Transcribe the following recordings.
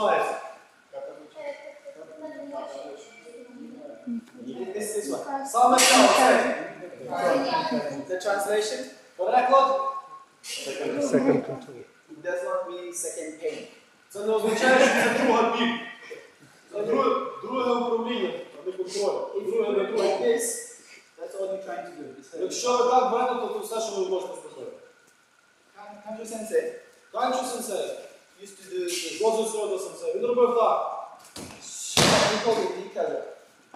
називається? This this one. Саме це оце. The translation Переклад. Second control. it does not mean second pain. Це не означає, що це друга біль. Це друге, друге управління, а не контроль. If you Друге do не it друге. like this, that's all you're trying to do. It's hurting. Якщо ви так берете, то це все, що ви можете зробити. Kan- Kanjo sensei Канчо сенсей, used to do Гозу Сьода сенсей, він робив так.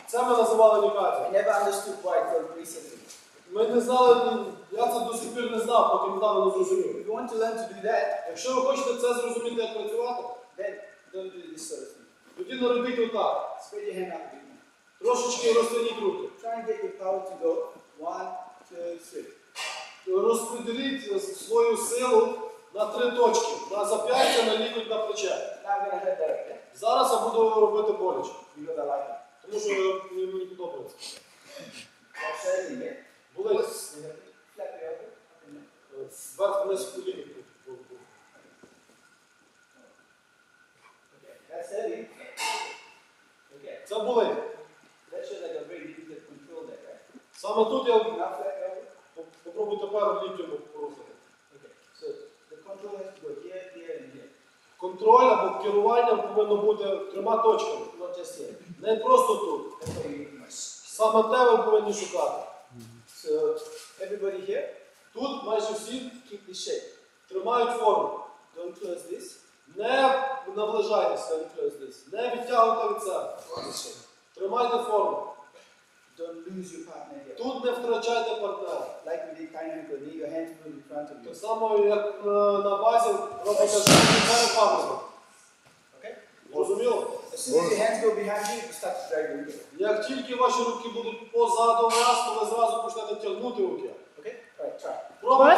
Це ми називали I нікаті. never understood why till recently. Ми не знали, я це до сих пір не знав, поки недавно не зрозумів. If you want to learn to do that, Якщо ви хочете це зрозуміти, як працювати, then don't do this sort of thing. тоді не робіть отак. Spread your hand out. Трошечки розтягніть руки. Try and get your power to go. One, two, three. Розподіліть свою силу на три точки. На зап'ястя, на лікоть, на плече. Зараз я буду робити боляче, тому що мені подобається. Е, зверху вниз. Okay, Це right? Саме тут я попробую тепер ліктем порухати. Okay, so the control has to go here, here, and here. Контроль або керування повинно бути трьома точками. Не просто тут. Саме те ви повинні шукати. So everybody here, Тут майже всі shape. тримають форму. Don't close this. Не наближайтеся, Don't close this. не відтягуйте від себе. Тримайте форму. Don't lose your partner here. Тут не втрачайте партнера. Like we did kind of knee, your hands move in front of you. Так само, як е, на базі робите шаг. Okay? Розуміло? As soon as your hands go behind you, you start to drag your ruke. Як тільки ваші руки будуть позаду вас, то ви зразу почнете тягнути руки. Okay? Right, try. Пробуйте.